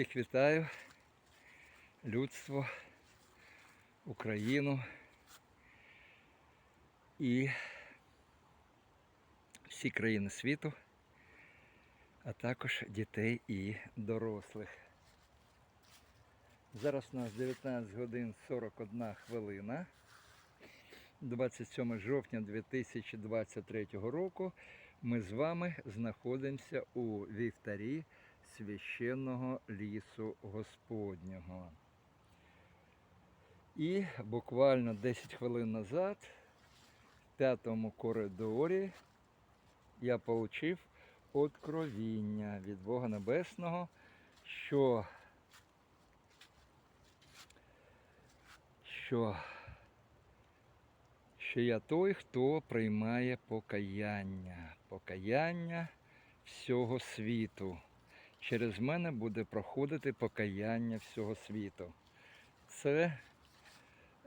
Всіх вітаю, людство, Україну і всі країни світу, а також дітей і дорослих. Зараз у нас 19 годин 41 хвилина. 27 жовтня 2023 року ми з вами знаходимося у вівтарі священного лісу Господнього. І буквально 10 хвилин назад в п'ятому коридорі я отримав откровіння від Бога Небесного, що, що що я той, хто приймає покаяння, покаяння всього світу. Через мене буде проходити покаяння всього світу. Це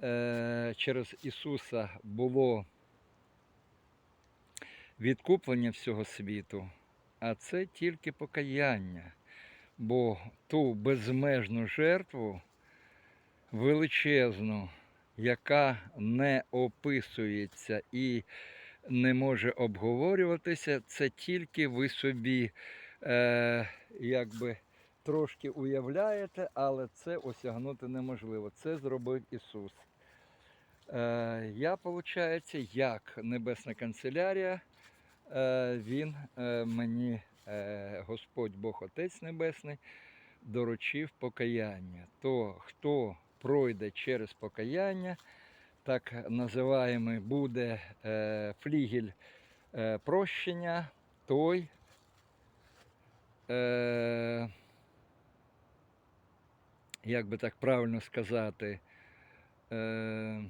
е, через Ісуса було відкуплення всього світу, а це тільки покаяння. Бо ту безмежну жертву величезну яка не описується і не може обговорюватися, це тільки ви собі е, якби трошки уявляєте, але це осягнути неможливо. Це зробив Ісус. Е, Я, виходить, як Небесна канцелярія, е, Він е, мені, е, Господь Бог Отець Небесний, доручив покаяння. То хто пройде через покаяння, так називаємо буде е, флігель е, прощення, той е, як би так правильно сказати, е,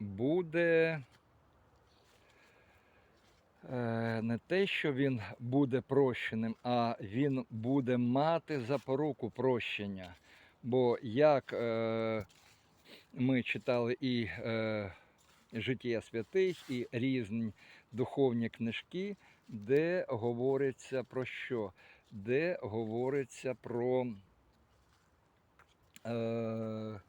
буде е, не те, що він буде прощеним, а він буде мати запоруку прощення. Бо як е, ми читали і е, життя святих, і різні духовні книжки, де говориться про що? Де говориться про е,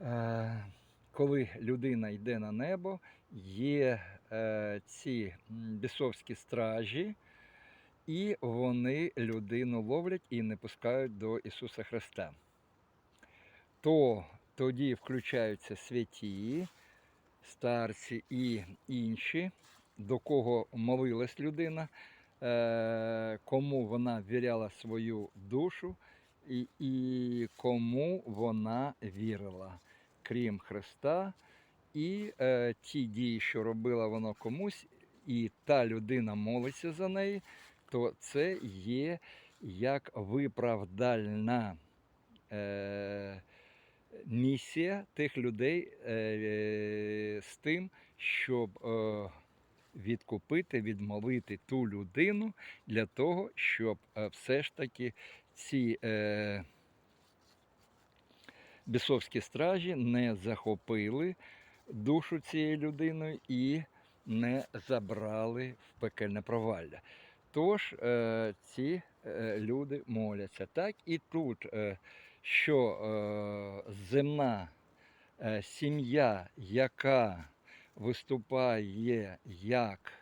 е, коли людина йде на небо, є е, ці бісовські стражі. І вони людину ловлять і не пускають до Ісуса Христа. То тоді включаються святі, старці і інші, до кого молилась людина, е, кому вона віряла свою душу і, і кому вона вірила, крім Христа. І е, ті дії, що робила вона комусь, і та людина молиться за неї то це є як виправдальна е, місія тих людей е, з тим, щоб е, відкупити, відмолити ту людину для того, щоб е, все ж таки ці е, бісовські стражі не захопили душу цієї людини і не забрали в пекельне провалля. Тож е, ці е, люди моляться. Так і тут, е, що е, земна е, сім'я, яка виступає як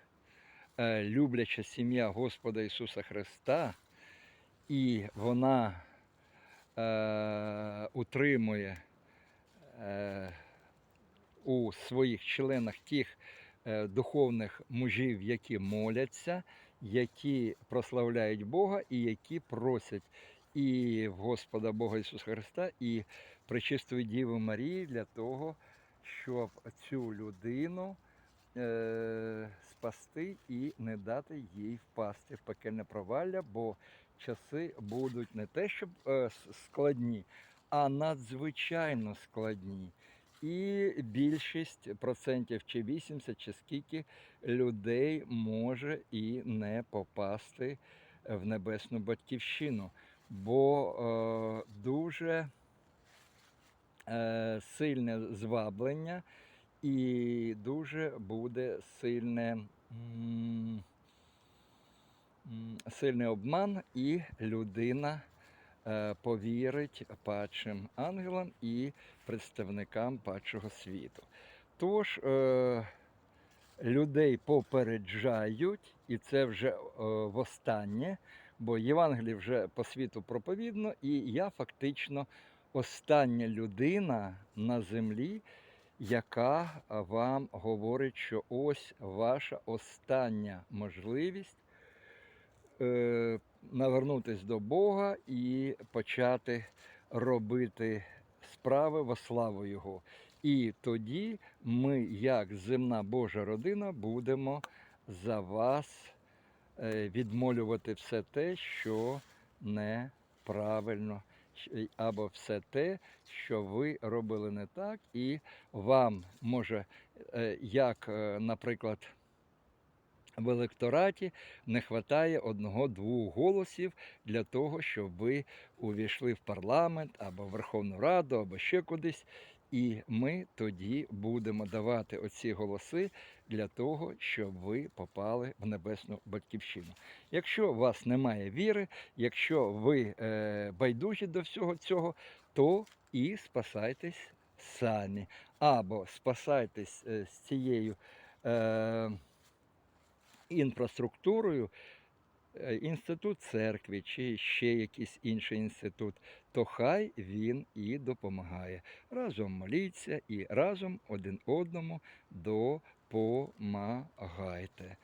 е, любляча сім'я Господа Ісуса Христа, і вона е, утримує е, у своїх членах тих е, духовних мужів, які моляться які прославляють Бога і які просять і Господа Бога Ісуса Христа, і Пречистої Діви Марії для того, щоб цю людину е, спасти і не дати їй впасти в пекельне провалля, бо часи будуть не те, щоб е, складні, а надзвичайно складні. І більшість процентів чи 80, чи скільки людей може і не попасти в небесну батьківщину, бо е, дуже е, сильне зваблення і дуже буде сильне. Сильний обман, і людина е, повірить падшим ангелам і представникам падшого світу. Тож е, людей попереджають, і це вже е, востаннє, бо Євангеліє вже по світу проповідно, і я фактично остання людина на землі, яка вам говорить, що ось ваша остання можливість е, навернутися до Бога і почати робити справи во славу Його. І тоді ми, як земна Божа родина, будемо за вас відмолювати все те, що неправильно, або все те, що ви робили не так, і вам може, е, як, е, наприклад, в електораті не вистачає одного-двох голосів для того, щоб ви увійшли в парламент або в Верховну Раду, або ще кудись. І ми тоді будемо давати оці голоси для того, щоб ви попали в небесну батьківщину. Якщо у вас немає віри, якщо ви е, байдужі до всього цього, то і спасайтесь самі. Або спасайтесь е, з цією. Е, інфраструктурою, інститут церкви чи ще якийсь інший інститут, то хай він і допомагає. Разом моліться і разом один одному допомагайте.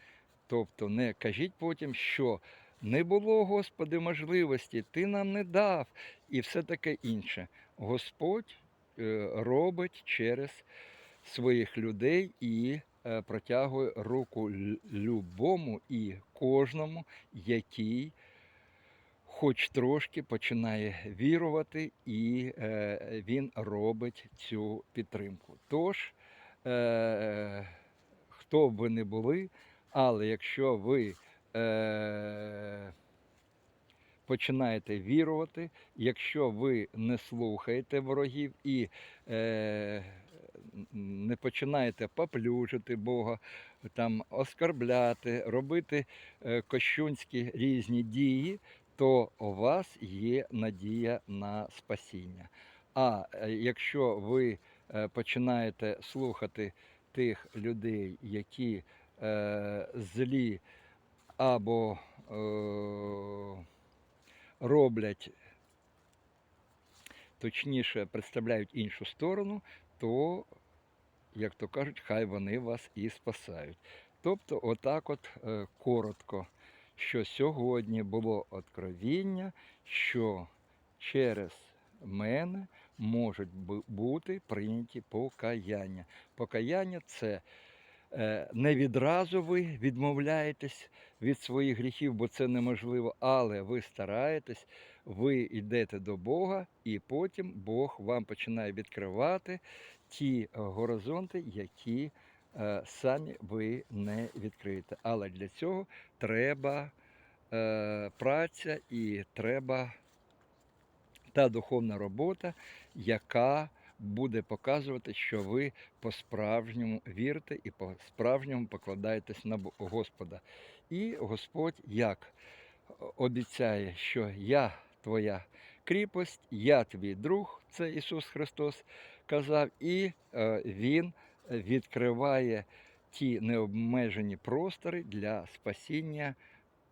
Тобто не кажіть потім, що не було, Господи, можливості, Ти нам не дав і все таке інше. Господь е, робить через своїх людей і е, протягує руку любому і кожному, який хоч трошки починає вірувати, і е, він робить цю підтримку. Тож, е, хто б ви не були, але якщо ви е, починаєте вірувати, якщо ви не слухаєте ворогів і е, не починаєте поплюжити Бога, там, оскарбляти, робити е, кощунські різні дії, то у вас є надія на спасіння. А е, якщо ви е, починаєте слухати тих людей, які е, злі або е, роблять, точніше представляють іншу сторону, то, як то кажуть, хай вони вас і спасають. Тобто, отак от е, коротко, що сьогодні було откровіння, що через мене можуть бути прийняті покаяння. Покаяння це е, не відразу ви відмовляєтесь від своїх гріхів, бо це неможливо, але ви стараєтесь, ви йдете до Бога, і потім Бог вам починає відкривати ті е, горизонти, які е, самі ви не відкриєте. Але для цього треба е, праця і треба та духовна робота, яка буде показувати, що ви по-справжньому вірите і по-справжньому покладаєтесь на Господа. І Господь як обіцяє, що я твоя кріпость, я твій друг, це Ісус Христос казав, і е, Він відкриває ті необмежені простори для спасіння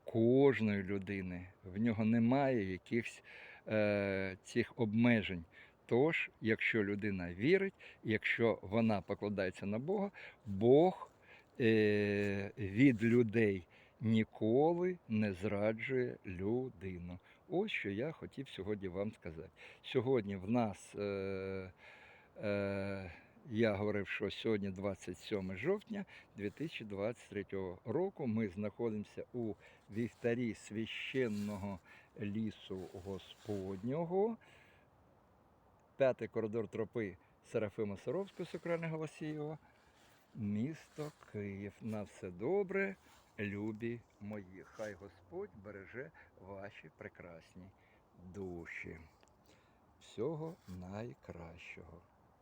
кожної людини. В нього немає якихось е, цих обмежень. Тож, якщо людина вірить, якщо вона покладається на Бога, Бог е, від людей ніколи не зраджує людину. Ось що я хотів сьогодні вам сказати. Сьогодні в нас, е, я говорив, що сьогодні 27 жовтня 2023 року. Ми знаходимося у вівтарі священного лісу Господнього. П'ятий коридор тропи Серафима Саровського, Сокральне Голосієва, місто Київ. На все добре, любі мої. Хай Господь береже ваші прекрасні душі. Всього найкращого.